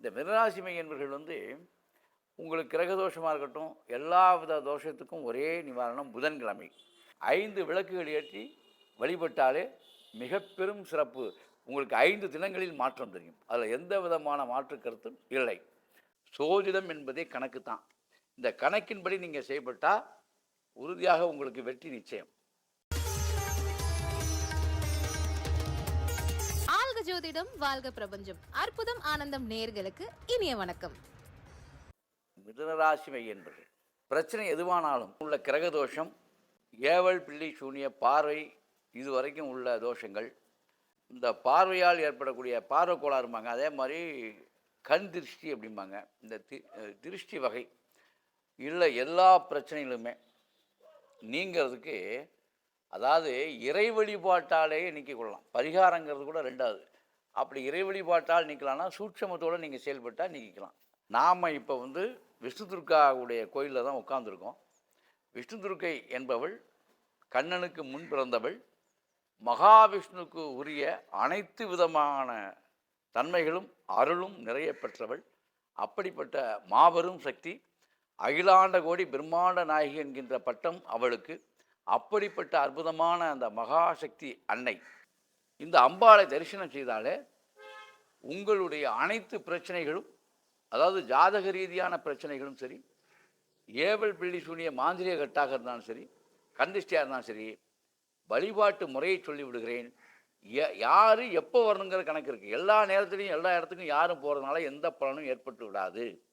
இந்த மிதராசிமை என்பவர்கள் வந்து உங்களுக்கு கிரக தோஷமாக இருக்கட்டும் எல்லா வித தோஷத்துக்கும் ஒரே நிவாரணம் புதன்கிழமை. ஐந்து விளக்குகள் ஏற்றி வழிபட்டாலே மிக பெரும் சிறப்பு. உங்களுக்கு ஐந்து தினங்களில் மாற்றம் தெரியும். அதில் எந்த விதமான மாற்று கருத்தும் இல்லை. சோதிடம் என்பதே கணக்கு தான் இந்த கணக்கின்படி நீங்கள் செயல்பட்டால் உறுதியாக உங்களுக்கு வெற்றி நிச்சயம். ஆல்க ஜோதிடம் வாழ்க பிரபஞ்சம். அற்புதம் ஆனந்தம் நேர்களுக்கு இனிய வணக்கம். மிதுனராசிமை என்பது பிரச்சனை எதுவானாலும் உள்ள கிரக தோஷம் ஏவல் பிள்ளி சூனிய பார்வை இதுவரைக்கும் உள்ள தோஷங்கள். இந்த பார்வையால் ஏற்படக்கூடிய பார்வை கோளாறும்பாங்க. அதே மாதிரி கண் திருஷ்டி அப்படிம்பாங்க. இந்த தி திருஷ்டி வகை. இல்லை எல்லா பிரச்சனைகளுமே நீங்கிறதுக்கு அதாவது இறை வழிபாட்டாலே நீக்கிக் கொள்ளலாம். பரிகாரங்கிறது கூட ரெண்டாவது. அப்படி இறை வழிபாட்டால் நிற்கலாம்னா சூட்சமத்தோடு நீங்கள் செயல்பட்டால் நீக்கிக்கலாம். நாம் இப்போ வந்து விஷ்ணு துர்காவுடைய கோயிலில் தான் உட்காந்துருக்கோம் விஷ்ணு துர்க்கை என்பவள் கண்ணனுக்கு முன் பிறந்தவள் மகாவிஷ்ணுக்கு உரிய அனைத்து விதமான தன்மைகளும் அருளும் நிறைய பெற்றவள். அப்படிப்பட்ட மாபெரும் சக்தி அகிலாண்ட கோடி பிரம்மாண்ட நாயகி என்கின்ற பட்டம் அவளுக்கு. அப்படிப்பட்ட அற்புதமான அந்த மகாசக்தி அன்னை இந்த அம்பாளை தரிசனம் செய்தாலே உங்களுடைய அனைத்து பிரச்சனைகளும் அதாவது ஜாதக ரீதியான பிரச்சனைகளும் சரி ஏவல் பிள்ளி சூனிய மாந்திரிய கட்டாக இருந்தாலும் சரி கந்திஷ்டியாக இருந்தாலும் சரி வழிபாட்டு முறையை சொல்லி விடுகிறேன். ய- எப்போ வரணுங்கிற கணக்கு இருக்குது எல்லா நேரத்துலையும் எல்லா இடத்துக்கும் யாரும் போகிறதுனால எந்த பலனும் ஏற்பட்டு விடாது.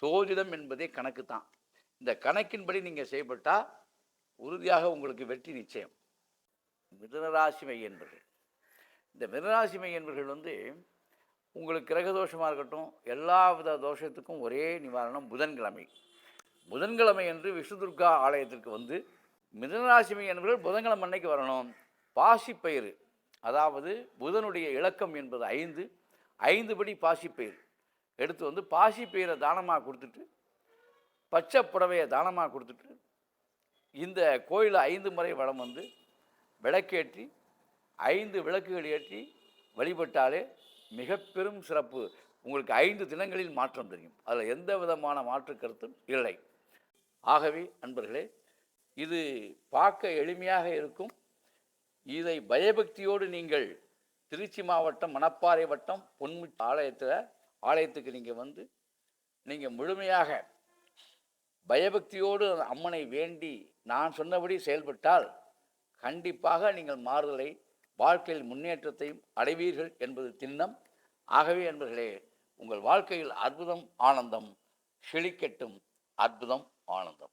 சோதிடம் என்பதே கணக்கு தான் இந்த கணக்கின்படி நீங்கள் செய்யப்பட்டால் உறுதியாக உங்களுக்கு வெற்றி நிச்சயம். மிதனராசி என்பது இந்த மிதுனராசிமை என்பவர்கள் வந்து உங்களுக்கு கிரக தோஷமாக இருக்கட்டும் எல்லா வித தோஷத்துக்கும் ஒரே நிவாரணம் புதன்கிழமை. புதன்கிழமை என்று விஷ்ணு துர்கா ஆலயத்திற்கு வந்து மிதனராசிமை என்பவர்கள் புதன்கிழமை அன்னைக்கு வரணும். பாசிப்பயிறு அதாவது புதனுடைய இலக்கம் என்பது ஐந்து ஐந்து படி பாசிப்பயிறு. எடுத்து வந்து பாசிப்பயிரை தானமாக கொடுத்துட்டு பச்சை புடவையை தானமாக கொடுத்துட்டு இந்த கோயிலை ஐந்து முறை வளம் வந்து விளக்கேற்றி ஐந்து விளக்குகள் ஏற்றி வழிபட்டாலே மிக பெரும் சிறப்பு. உங்களுக்கு ஐந்து தினங்களில் மாற்றம் தெரியும். அதில் எந்த விதமான மாற்று கருத்தும் இல்லை. ஆகவே அன்பர்களே இது பார்க்க எளிமையாக இருக்கும். இதை பயபக்தியோடு நீங்கள் திருச்சி மாவட்டம் மணப்பாறை வட்டம் பொன்மு ஆலயத்தில் ஆலயத்துக்கு நீங்கள் வந்து நீங்கள் முழுமையாக பயபக்தியோடு அம்மனை வேண்டி நான் சொன்னபடி செயல்பட்டால் கண்டிப்பாக நீங்கள் மாறுதலை வாழ்க்கையில் முன்னேற்றத்தையும் அடைவீர்கள் என்பது திண்ணம். ஆகவே என்பர்களே உங்கள் வாழ்க்கையில் அற்புதம் ஆனந்தம் செழிக்கட்டும் அற்புதம் ஆனந்தம்.